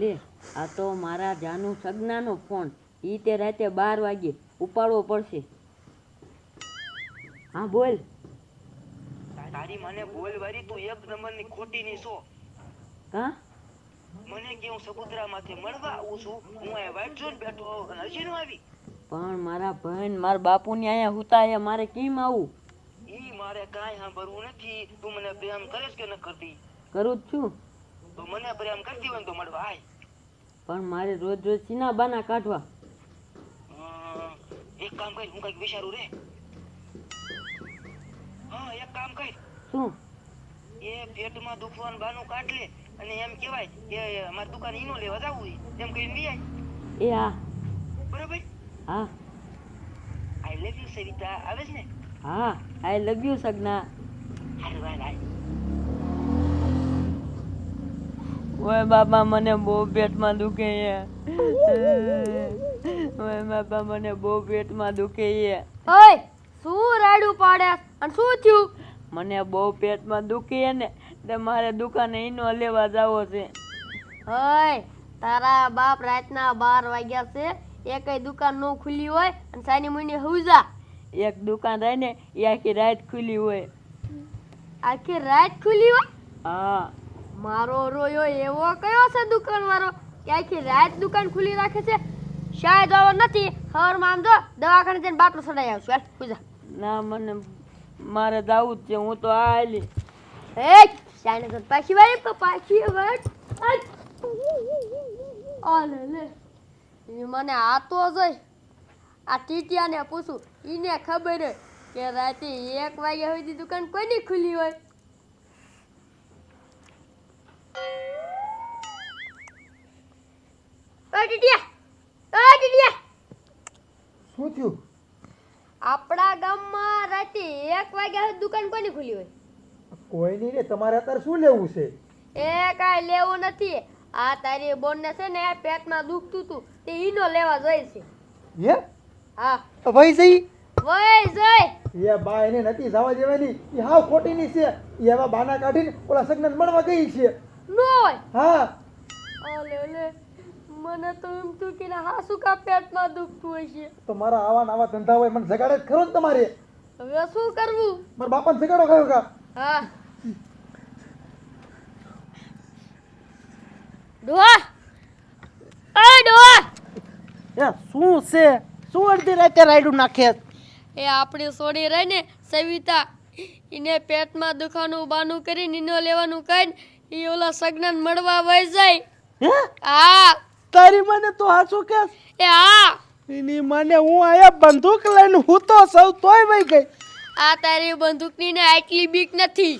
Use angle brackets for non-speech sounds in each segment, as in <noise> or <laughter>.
લે. આ તો મારા જાનુ સગનાનો ફોન. ઈ તે રાતે બાર વાગે ઉપાડવો પડશે. હા બોલ. તારી મને બોલ વારી તું એક નંબરની ખોટી ની છો. હા? મને કે હું સપુત્રામાંથી મળવા આવું છું. હું આ વાઇટ ઝોન બેઠો હજી નો આવી. પણ મારા બહેન મારા બાપુની અહીંયા હુતા એ મારે કેમ આવું? ઈ મારે કાંઈ સાંભળવું નથી. તું મને પ્રેમ કરીશ કે ન કરતી? કરું જ છું. તો મને પ્રેમ કરતી હોય ને તો મળવા આય પણ મારે રોજ રોજ સીના બાના કાઢવા એક કામ કર હું કંઈક વિચારું રે. હા એક કામ કર. શું? એ પેટમાં દુખવાનું બાનું કાઢ લે અને એમ કહેવાય કે મારી દુકાન ઈનો લેવા જાવું હોય એમ કહીને બી આય. એ હા. બરોબર? હા. I love you Savita. આવે છે ને? હા આઈ લવ યુ સગના. હારું હાલ હાલ ઓય બાપા મને બહુ પેટમાં દુખે છે. ઓય બાપા મને બહુ પેટમાં દુખે છે. ઓય શું રાડું પાડે અને શું થયું? મને બહુ પેટમાં દુખે છે ને તે મારે દુકાને ઈનો લેવા જાવો છે. ઓય તારા બાપ રાતના બાર વાગ્યા છે. એકય દુકાન નો ખુલી હોય અને સાની મુની હુજા એક દુકાન રહે ને એ આખી રાત ખુલી હોય. આખી રાત ખુલી હોય? હા. મારો રોયો એવો કયો છે દુકાન વાળો કે આખી રાત દુકાન ખુલી રાખે છે? શાયદ આવો નથી. હવારમાં આમ જો દવાખાને જઈને બાટલો સડાઈ આવશું. હાલ પૂજા. ના મને મારે જાવું જ છે. હું તો આ આલી એ શાને તો પાછી વાળી તો પાછી વાળ. આ લે. મને આ તો જોઈ આ ટીટિયાને પૂછું. એને ખબર હોય કે રાતે એક વાગ્યા સુધી દુકાન કોઈની ખુલ્લી હોય ઓય ટીટિયા ઓય ટીટિયા શું થયું? આપણા ગામમાં રાતે એક વાગ્યા દુકાન કોની ખુલ્લી હોય? કોઈ નહીં રે તમારે અત્યારે શું લેવું છે? એ કાંઈ લેવું નથી. આ તારી બોનને છે ને પેટમાં દુખતું તું તે ઈનો લેવા જાય છે. હે? હા. વહી જઈ. વય જઈ. એ બા એને નથી જવા દેવાની. એ હાવ ખોટી ની છે. એ એવા બાના કાઢીને ઓલા સગનન મળવા ગઈ છે. નોય! હા. ઓલે ઓલે મને તો એમ તું કે હા શું કા પેટમાં દુખતું હોય છે. તો મારા આવા ને ધંધા હોય મને જગાડે જ ખરો ને તમારે. હવે શું કરવું? મારા બાપાને જગાડો કયો કા? હા. ડોહા! એ ડોહા! એ શું છે? શું અડધી રાતે રાયડું નાખે? એ આપણી સોડી રહીને સવિતા એને પેટમાં દુખાનું બાનું કરીને ઈનો લેવાનું કહીને ઈ ઓલા સગનન મળવા વઈ જાય. હે? હા. તારી મને તો હાચું કે એ હા. એની મને હું આયા બંદૂક લઈને હું તો સૌ તોય વઈ ગઈ. આ તારી બંદૂકની ને આટલી બીક નથી.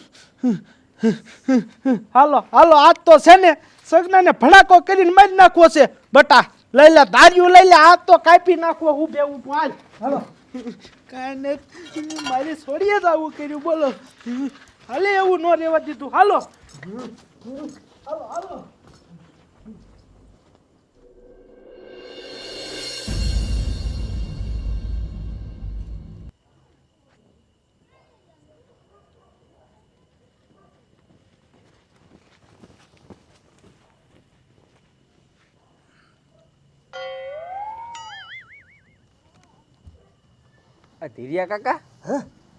હાલો હાલો આજ તો છે ને સગનાને ભડાકો કરીને મારી નાખવો છે. બટા લઈ લે ધાર્યું લઈ લે આ તો કાપી નાખવો હું બે હું હાલ. હાલો. કાંઈ મારી છોડીએ જ આવું કર્યું બોલો. હાલે એવું ન રહેવા દીધું. હાલો. હાલો હાલો આ ધીરિયા કાકા?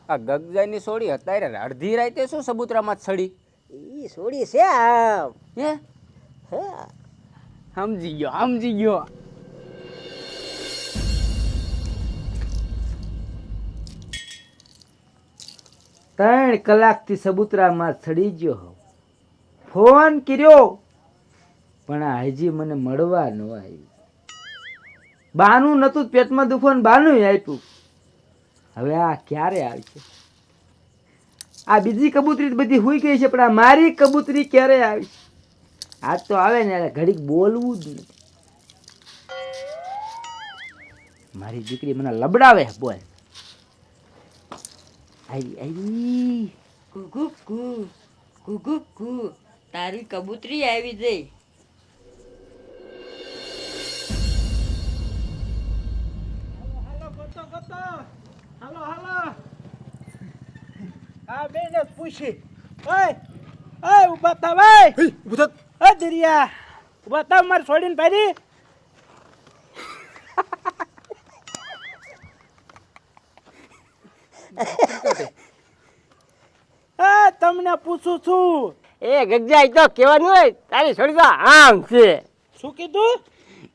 આ ગગજાની સોડી અત્યારે અડધી રાતે શું સબૂતરામાં સડી સોડી છે આમ. હે? હે? સમજી ગયો સમજી ગયો. ત્રણ કલાકથી સબૂતરામાં ચડી ગયો હોઉં. ફોન કર્યો પણ હજી મને મળવા ન આવ્યું. બાનું નતું પેટમાં દુખો ને બાનું આપ્યું. હવે આ ક્યારે આવશે? આ બીજી કબૂતરી બધી હોઈ ગઈ છે, પણ આ મારી કબૂતરી ક્યારે આવી? આજ તો આવે ને ઘડીક બોલવું જ નથી. મારી દીકરી મને લબડાવે, બોલ. આવી આવી. કુકુ કુ કુકુ કુ તારી કબૂતરી આવી જઈ. આ બેન જ પૂછી. ઓય ઓય ઊભા થા ભાઈ ઊભો એ દરિયા. બતાવ મારે છોડીને એ <laughs> તમને પૂછું છું. એ ગગજા તો કહેવાનું હોય તારી છોડી તો આમ છે. શું કીધું?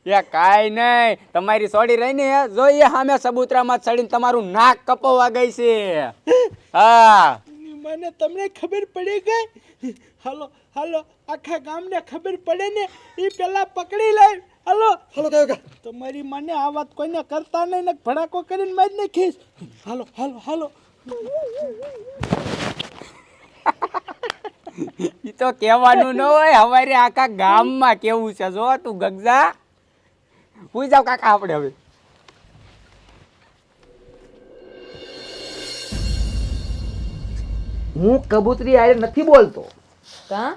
એ કાંઈ નહીં તમારી સોડી રહીને જોઈએ સામે સબૂતરામાં ચડીને તમારું નાક કપોવા ગઈ છે. <laughs> હા. મને તમને ખબર પડી ગઈ? હાલો હાલો આખા ગામને ખબર પડે ને એ પેલા પકડી લે. હાલો. હાલો કયો કા તમારી મને આ વાત કોઈને કરતા નહીં ને ભડાકો કરીને મારી નાખીશ. હાલો હાલો હાલો. એ તો કહેવાનું ન હોય અમારે આખા ગામમાં કેવું છે? જો તું ગગજા. હું જાવ કાકા આપણે હવે. હું કબૂતરી આરે નથી બોલતો. કા?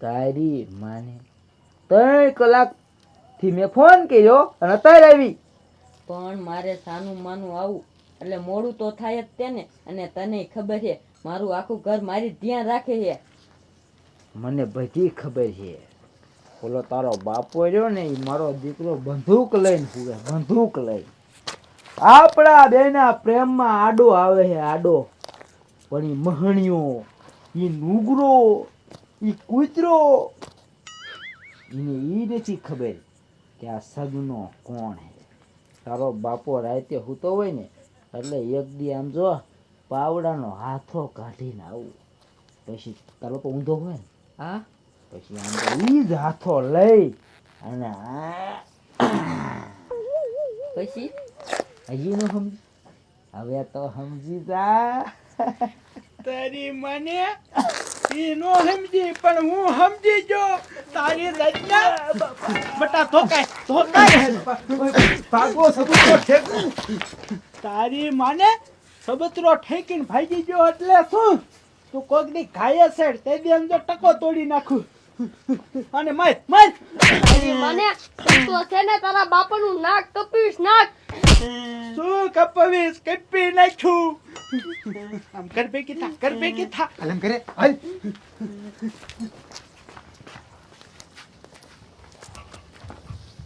તારી માને ત્રણ કલાકથી મેં ફોન કર્યો અને અત્યારે આવી. પણ મારે સાનું માનું આવું. એટલે મોડું તો થાય જ તેને અને તને ખબર છે મારું આખું ઘર મારી ધ્યાન રાખે છે. મને બધી ખબર છે. બોલો તારો બાપો રહ્યો ને એ મારો દીકરો બંદૂક લઈને હુવે બંદૂક લઈને. આપણા બેના પ્રેમમાં આડો આવે છે આડો. પણ એ મહણીયો એ નુગરો એ કૂતરો. એને એ નથી ખબર કે આ સગનો કોણ છે તારો બાપો રાતે હૂતો હોય ને એટલે એક દી આમ જો પાવડાનો હાથો કાઢીને આવું. પછી તારો તો ઊંધો હોય ને. હા? પછી આમ તો એ જ હાથો લઈ અને પછી? હજી નો સમજી. હવે તો સમજી જા. તારી મને ઈ નો સમજી પણ હું સમજી ગયો. તારી રચના. બટા ધોકાય ધોકાય. ભાગો સબૂતો ઠેક તારી મને સબતરો ઠેકીને ભાગી ગયો એટલે શું? તું કોકની ઘાયે છે તે દી અંદર ટકો તોડી નાખું. અને માર માર. તારી મને તું છે ને તારા બાપાનું નાક કપીશ નાક. શું કપવીશ? કપી નાખ્યું. આમ કર પે કીધા કર પે કીધા હાલ એમ કરે હાલ